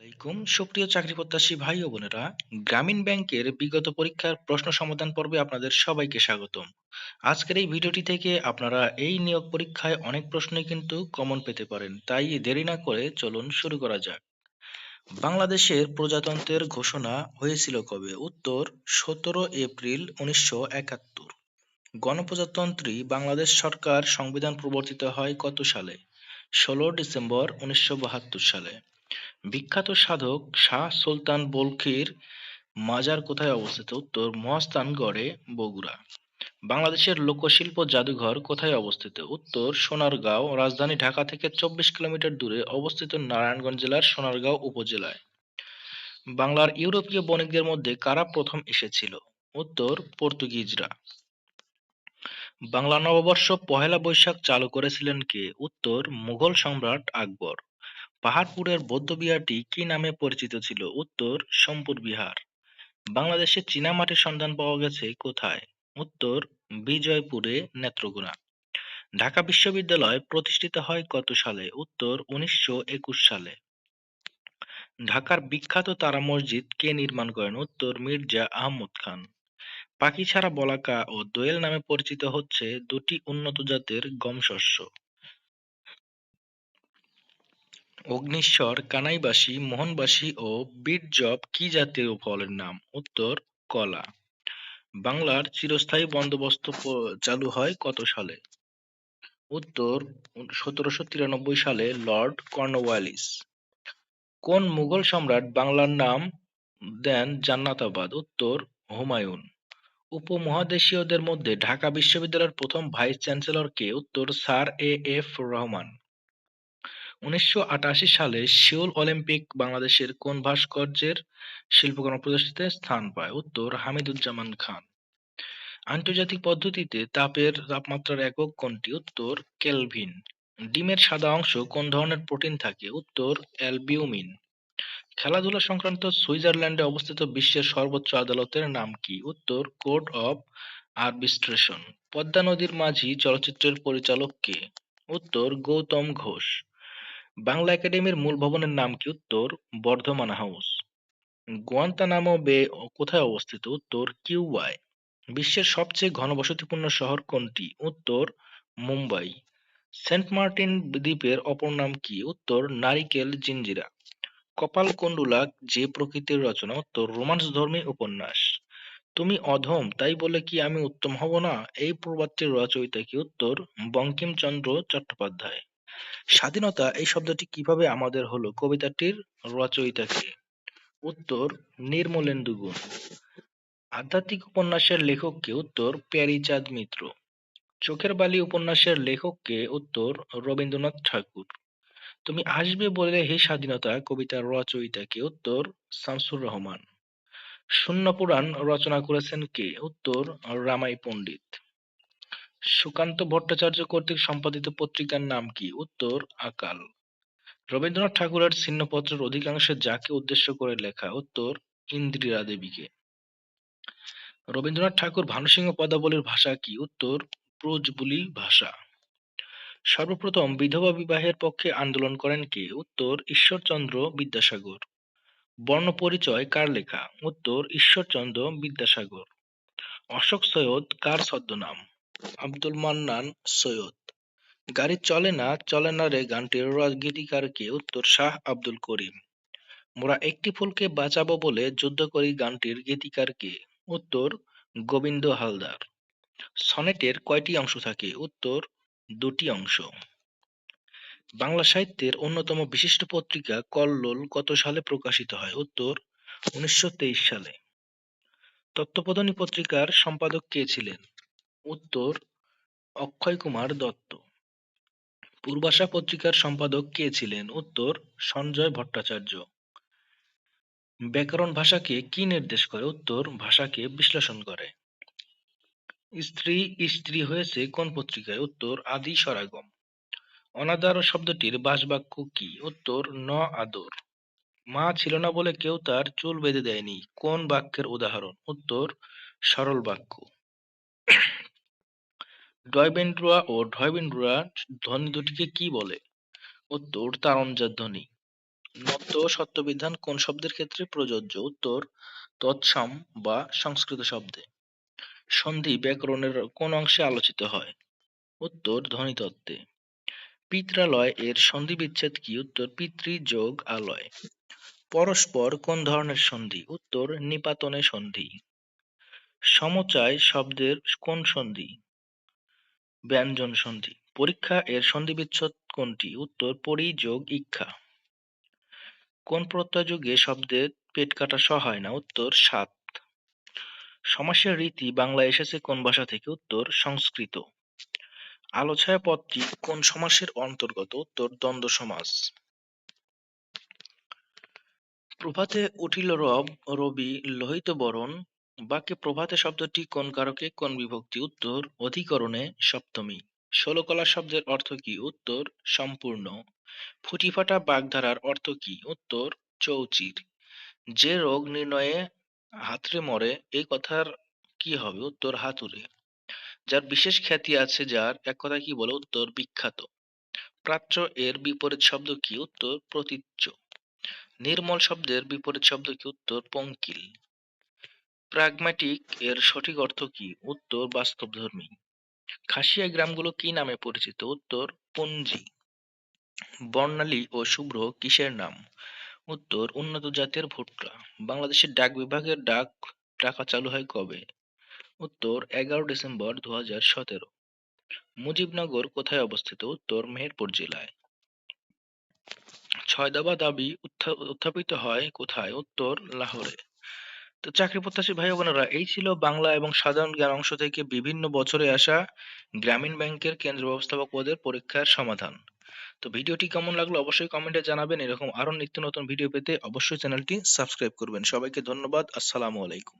আলাইকুম। সুপ্রিয় চাকরি প্রত্যাশী ভাই ও বোনেরা, গ্রামীণ ব্যাংকের বিগত পরীক্ষার প্রশ্ন সমাধান পর্বে আপনাদের সবাইকে স্বাগতম। আজকের এই ভিডিওটি থেকে আপনারা এই নিয়োগ পরীক্ষায় অনেক প্রশ্নই কিন্তু কমন পেতে পারেন, তাই দেরি না করে চলুন শুরু করা যাক। বাংলাদেশের প্রজাতন্ত্রের ঘোষণা হয়েছিল কবে? উত্তর, সতেরো এপ্রিল উনিশশো একাত্তর। গণপ্রজাতন্ত্রী বাংলাদেশ সরকার সংবিধান প্রবর্তিত হয় কত সালে? ষোলো ডিসেম্বর উনিশশো বাহাত্তর সালে। বিখ্যাত সাধক শাহ সুলতান বলখির মাজার কোথায় অবস্থিত? উত্তর, মহাস্থানগড়ে বগুড়া। বাংলাদেশের লোকশিল্প জাদুঘর কোথায় অবস্থিত? উত্তর, সোনারগাঁও, রাজধানী ঢাকা থেকে চব্বিশ কিলোমিটার দূরে অবস্থিত নারায়ণগঞ্জ জেলার সোনারগাঁও উপজেলায়। বাংলার ইউরোপীয় বণিকদের মধ্যে কারা প্রথম এসেছিল? উত্তর, পর্তুগিজরা। বাংলা নববর্ষ পহেলা বৈশাখ চালু করেছিলেন কে? উত্তর, মুঘল সম্রাট আকবর। পাহাড়পুরের বৌদ্ধবিহারটি কি নামে পরিচিত ছিল? উত্তর, সোমপুর বিহার। বাংলাদেশে চীনামাটির সন্ধান পাওয়া গেছে কোথায়? উত্তর, বিজয়পুরে নেত্রকোনা। ঢাকা বিশ্ববিদ্যালয় প্রতিষ্ঠিত হয় কত সালে? উত্তর, উনিশশো একুশ সালে। ঢাকার বিখ্যাত তারা মসজিদ কে নির্মাণ করেন? উত্তর, মির্জা আহমদ খান। পাখি ছাড়া বলাকা ও দোয়েল নামে পরিচিত হচ্ছে দুটি উন্নত জাতের গম শস্য। অগ্নিশ্বর কানাইবাসী, মোহনবাসী ও বীরজব কি জাতীয় ফলের নাম? উত্তর, কলা। বাংলার চিরস্থায়ী বন্দোবস্ত চালু হয় কত সালে? উত্তর, সতেরোশো তিরানব্বই সালে লর্ড কর্নওয়ালিস। কোন মুঘল সম্রাট বাংলার নাম দেন জান্নাতাবাদ? উত্তর, হুমায়ুন। উপমহাদেশীয়দের মধ্যে ঢাকা বিশ্ববিদ্যালয়ের প্রথম ভাইস চ্যান্সেলর কে উত্তর স্যার এ এফ রহমান। উনিশশো আটাশি সালে সিওল অলিম্পিক বাংলাদেশের কোন ভাস্কর্যের শিল্পকর্ম প্রদর্শনীতে স্থান পায়? উত্তর, হামিদুজ্জামান খান। আন্তর্জাতিক পদ্ধতিতে তাপের তাপমাত্রার একক কোনটি? উত্তর, কেলভিন। ডিমের সাদা অংশ কোন ধরনের প্রোটিন থাকে? উত্তর, অ্যালবিউমিন। খেলাধুলা সংক্রান্ত সুইজারল্যান্ডে অবস্থিত বিশ্বের সর্বোচ্চ আদালতের নাম কি? উত্তর, কোর্ট অফ আরবিস্ট্রেশন। পদ্মা নদীর মাঝি চলচ্চিত্রের পরিচালক কে? উত্তর, গৌতম ঘোষ। বাংলা একাডেমির মূল ভবনের নাম কি উত্তর? বর্ধমান হাউস। গোয়ান্তা গুয়ান্তানামো বে কোথায় অবস্থিত? উত্তর কিউবায় বিশ্বের সবচেয়ে ঘনবসতিপূর্ণ শহর কোনটি? উত্তর মুম্বাই। সেন্ট মার্টিন দ্বীপের অপর নাম কি? উত্তর নারিকেল জিঞ্জিরা। কপাল কপালকুণ্ডুলা যে প্রকৃতির রচনা, উত্তর রোমান্স ধর্মী উপন্যাস। তুমি অধম, তাই বলে কি আমি উত্তম হব না? এই প্রবাদটির রচয়িতা কি? উত্তর বঙ্কিমচন্দ্র চট্টোপাধ্যায়। স্বাধীনতা, এই শব্দটি কীভাবে আমাদের হলো? কবিতাটির রচয়িতা কে উত্তর, নির্মলেন্দু গুণ। আধ্যাত্মিক উপন্যাসের লেখক কে উত্তর, প্যারীচাঁদ মিত্র। চোখের বালি উপন্যাসের লেখক কে উত্তর, রবীন্দ্রনাথ ঠাকুর। তুমি আসবে বলে হে স্বাধীনতা, কবিতার রচয়িতা কে উত্তর, শামসুর রহমান। শূন্য পুরাণ রচনা করেছেন কে? উত্তর, রামাই পণ্ডিত। সুকান্ত ভট্টাচার্য কর্তৃক সম্পাদিত পত্রিকার নাম কি? উত্তর, আকাল। রবীন্দ্রনাথ ঠাকুরের ছিন্নপত্রের অধিকাংশে যাকে উদ্দেশ্য করে লেখা, উত্তর ইন্দিরা দেবীকে। রবীন্দ্রনাথ ঠাকুর ভানুসিংহ পদাবলীর ভাষা কি? উত্তর, ব্রজবুলি ভাষা। সর্বপ্রথম বিধবা বিবাহের পক্ষে আন্দোলন করেন কে? উত্তর, ঈশ্বরচন্দ্র বিদ্যাসাগর। বর্ণ পরিচয় কার লেখা? উত্তর, ঈশ্বরচন্দ্র বিদ্যাসাগর। অশোক সৈয়দ কার ছদ্মনাম? আব্দুল মান্নান সৈয়দ। গাড়ি চলে না চলে না রে গানটির র- গীতিকার কে উত্তর, শাহ আব্দুল করিম। মোরা একটি ফুলকে বাঁচাবো বলে যুদ্ধ করি গানটির গীতিকার কে উত্তর, গোবিন্দ হালদার। সনেটের কয়টি অংশ থাকে? উত্তর, দুটি অংশ। বাংলা সাহিত্যের অন্যতম বিশিষ্ট পত্রিকা কল্লোল কত সালে প্রকাশিত হয়? উত্তর, উনিশশো তেইশ সালে। তত্ত্ববোধনী পত্রিকার সম্পাদক কে ছিলেন? উত্তর, অক্ষয় কুমার দত্ত। পূর্বাশা পত্রিকার সম্পাদক কে ছিলেন? উত্তর, সঞ্জয় ভট্টাচার্য। ব্যাকরণ ভাষাকে কি নির্দেশ করে? উত্তর, ভাষাকে বিশ্লেষণ করে। স্ত্রী স্ত্রী হয়েছে কোন পত্রিকায়? উত্তর, আদি সরাগম। অনাদার শব্দটির বাসবাক্য কি? উত্তর, ন আদর। মা ছিল না বলে কেউ তার চুল বেঁধে দেয়নি। কোন বাক্যের উদাহরণ? উত্তর, সরল বাক্য। ডয়বেন্ড্রুয়া ও ঢয়বেন্ড্রুয়া ধ্বনি দুটিকে কি বলে? উত্তর তারঞ্জার ধ্বনি। নত্য ও সত্য বিধান কোন শব্দের ক্ষেত্রে প্রযোজ্য? উত্তর, তৎসম বা সংস্কৃত শব্দে। সন্ধি ব্যাকরণের কোন অংশে আলোচিত হয়? উত্তর, ধ্বনিতত্ত্বে। পিত্রালয় এর সন্ধি বিচ্ছেদ কি? উত্তর পিতৃ যোগ আলয়। পরস্পর কোন ধরনের সন্ধি? উত্তর, নিপাতনে সন্ধি। সমচায় শব্দের কোন সন্ধি? ব্যঞ্জন সন্ধি। পরীক্ষা এর সন্ধি বিচ্ছেদ কোনটি? উত্তর পরি যোগ ইক্ষা। কোন প্রত্যয় যুগে শব্দের পেট কাটা স হয় না? উত্তর, সাত। সমাসের রীতি বাংলায় এসেছে কোন ভাষা থেকে? উত্তর, সংস্কৃত। আলোছায়া পদটি কোন সমাসের অন্তর্গত? উত্তর, দ্বন্দ্ব সমাস। প্রভাতে উঠিল রব, রবি, লোহিত বরণ বাক্যে প্রভাতে শব্দটি কোন কারকে, কোন বিভক্তি, উত্তর অধিকরণে সপ্তমী। ষোলকলা শব্দের অর্থ কি? উত্তর সম্পূর্ণ। ফুটিফাটা বাগধারার অর্থ কি? উত্তর চৌচির। যে রোগ নির্ণয়ে হাতড়ে মরে, এই কথার কি হবে? উত্তর হাতুড়ে। যার বিশেষ খ্যাতি আছে, যার এক কথা কি বলে? উত্তর বিখ্যাত। প্রাচ্য এর বিপরীত শব্দ কি? উত্তর প্রতীচ্য। নির্মল শব্দের বিপরীত শব্দ কি? উত্তর পঙ্কিল। প্রাগম্যাটিক এর সঠিক অর্থ কি? উত্তর বাস্তবধর্মী। খাসিয়া গ্রামগুলো কি নামে পরিচিত? উত্তর, পঞ্জি। বর্ণালী ও শুভ্র কিসের নাম? উত্তর, উন্নত জাতের ভুট্টা। বাংলাদেশের ডাক বিভাগের ডাক টাকা চালু হয় কবে? উত্তর, এগারো ডিসেম্বর দু হাজার সতেরো। মুজিবনগর কোথায় অবস্থিত? উত্তর, মেহেরপুর জেলায়। ছয় দাবি উত্থা- উত্থাপিত হয় কোথায়? উত্তর, লাহোরে। তো চাকরি প্রত্যাশী ভাই বোনেরা, এই ছিল বাংলা এবং সাধারণ জ্ঞান অংশ থেকে বিভিন্ন বছরে আসা গ্রামীণ ব্যাংকের কেন্দ্র ব্যবস্থাপক পদের পরীক্ষার সমাধান। তো ভিডিওটি কেমন লাগল অবশ্যই কমেন্টে জানাবেন। এরকম আরও নিত্য নতুন ভিডিও পেতে অবশ্যই চ্যানেলটি সাবস্ক্রাইব করবেন। সবাইকে ধন্যবাদ। আসসালামু আলাইকুম।